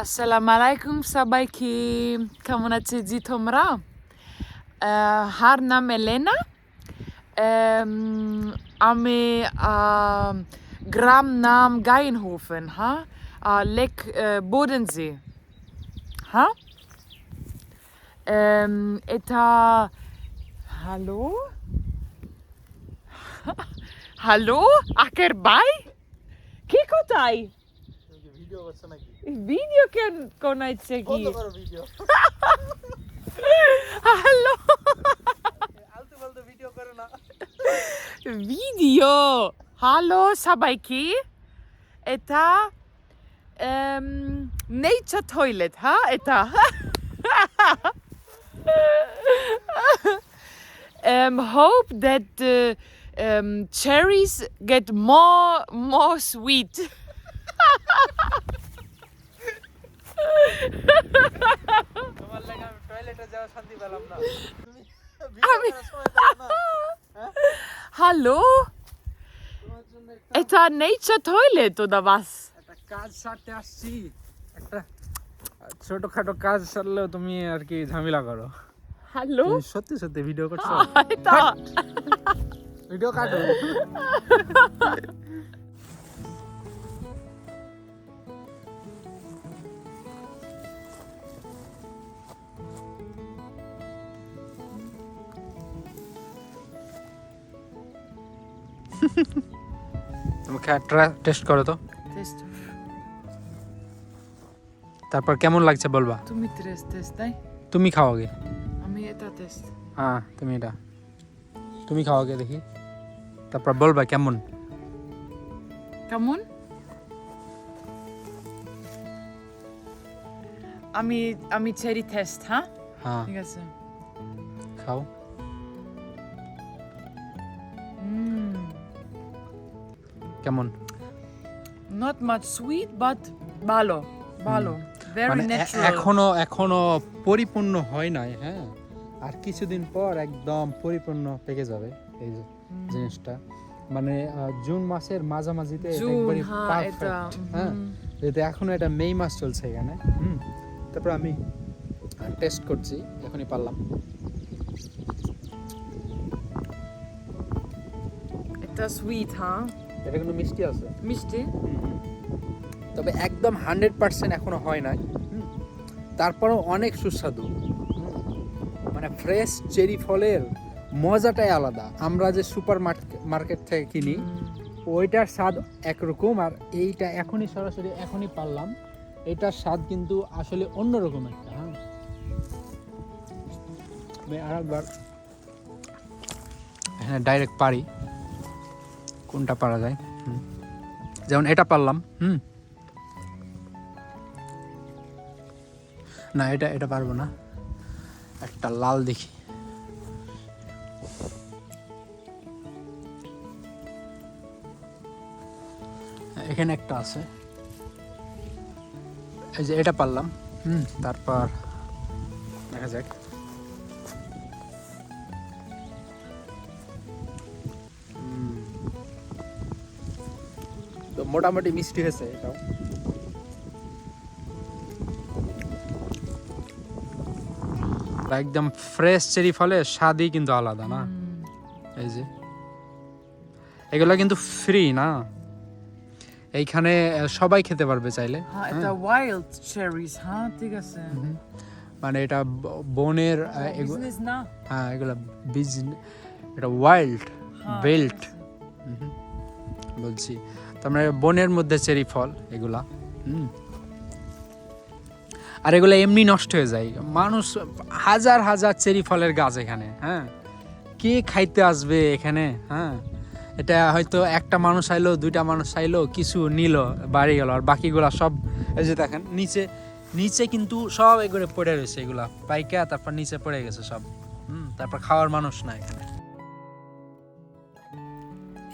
Assalamu alaikum sabajki, kamuna cedzitom ra. Har eh, nam Elena. Am ah, gram nam Geienhofen, ha? Ah, Leck eh, Bodensee. Ha? Eta. Hallo? Hallo? Akerbei? Kikotai? Video করছ নাকি video কেন কোনাইছে কি বন্ধ করো video hello আলতু ফালতু video করো না ভিডিও হ্যালো সবাইকে এটা um, nature toilet হ্যাঁ এটা um, hope that the um, cherries get more more sweet. তোমার লাগে আমি টয়লেটে যাওয়া শান্তি পেলাম না আমি-? Hallo? জন্য একটা nature toilet oder was? একটা কাজ সারতে আসছি একটা ছোটখাটো কাজ সারলেও তুমি আর কি ঝামেলা করো? তুমি সত্যি সত্যি ভিডিও করছ ভিডিও কাটো তুমি টেস্ট করো তো। তারপর কেমন লাগছে বলবা? তুমি test test, তাই? তুমি খাও আগে। আমি এটা test. হ্যাঁ তুমি এটা। তুমি খাও আগে দেখি। তারপর বলবা কেমন? কেমন? আমি আমি চেরি টেস্ট হ্যাঁ? হ্যাঁ। ঠিক আছে। খাও। Mm. কেমন? Not much sweet but ভালো ভালো very মানে natural এখনও এখনও পরিপূর্ণ হয় নাই হ্যাঁ? আর কিছুদিন পর একদম পরিপূর্ণ পেকে যাবে এই যে জিনিসটা। মানে জুন মাসের মাঝামাঝিতে এটা জুন একবারে হ্যাঁ হ্যাঁ। যেহেতু এখনও এটা মে মাস চলছে এখানে হুম? তারপর আমি টেস্ট করছি এখনই পারলাম। এটা সুইট হ্যাঁ এটা কিন্তু মিষ্টি আছে। মিষ্টি? তবে একদম হান্ড্রেড পার্সেন্ট এখনও হয় নাই। তারপরেও অনেক সুস্বাদু। মানে ফ্রেশ চেরি ফলের মজাটাই আলাদা। আমরা যে সুপার মার্কেট থেকে কিনি ওইটার স্বাদ একরকম আর এইটা এখনই সরাসরি এখনই পারলাম। এটার স্বাদ কিন্তু আসলে অন্যরকম একটা হ্যাঁ। আমি আরেকবার হ্যাঁ ডাইরেক্ট পারি। কোনটা পারা যায়। যেমন এটা পারলাম, হুম? না, এটা এটা পারব না। একটা লাল দেখি। এখানে একটা আছে। এই যে এটা পারলাম, হুম? তারপর দেখা যাক। তো মোটামুটি মিষ্টি হয়েছে এটাও। একদম ফ্রেশ চেরি ফলে স্বাদই কিন্তু আলাদা না। এই যে। এগুলো কিন্তু ফ্রি না? এইখানে সবাই খেতে পারবে চাইলে। হ্যাঁ এটা ওয়াইল্ড চেরিজ হ্যাঁ ঠিক আছে। মানে এটা বনের বিজনেস হ্যাঁ এগুলো বীজ এটা ওয়াইল্ড হ্যাঁ, বেল্ট বলছি। তার মানে বনের মধ্যে চেরি ফল, এগুলা, হুম। আর এগুলো এমনি নষ্ট হয়ে যায়। মানুষ হাজার হাজার চেরি ফলের গাছ এখানে হ্যাঁ। কে খাইতে আসবে এখানে হ্যাঁ? এটা হয়তো একটা মানুষ আইলো, দুইটা মানুষ আইলো, কিছু নিল, বাড়ি গেল, আর বাকিগুলা সব, এই যে দেখেন, নিচে নিচে কিন্তু সব এগুলো পড়ে রয়েছে এগুলা। পাইকা, তারপর নিচে পড়ে গেছে সব, হুম। তারপর খাওয়ার মানুষ না এখানে।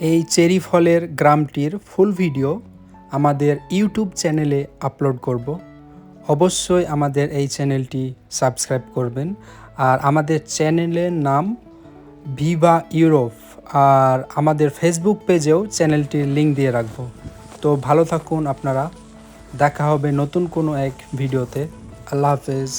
এই চেরি ফলের গ্রামটির ফুল ভিডিও আমাদের ইউটিউব চ্যানেলে আপলোড করব। অবশ্যই আমাদের এই চ্যানেলটি সাবস্ক্রাইব করবেন। আর আমাদের চ্যানেলের নাম ভিভা ইউরোপ। আর আমাদের ফেসবুক পেজেও চ্যানেলটির লিঙ্ক দিয়ে রাখব। তো ভালো থাকুন আপনারা। দেখা হবে নতুন কোনো এক ভিডিওতে। আল্লাহ হাফেজ।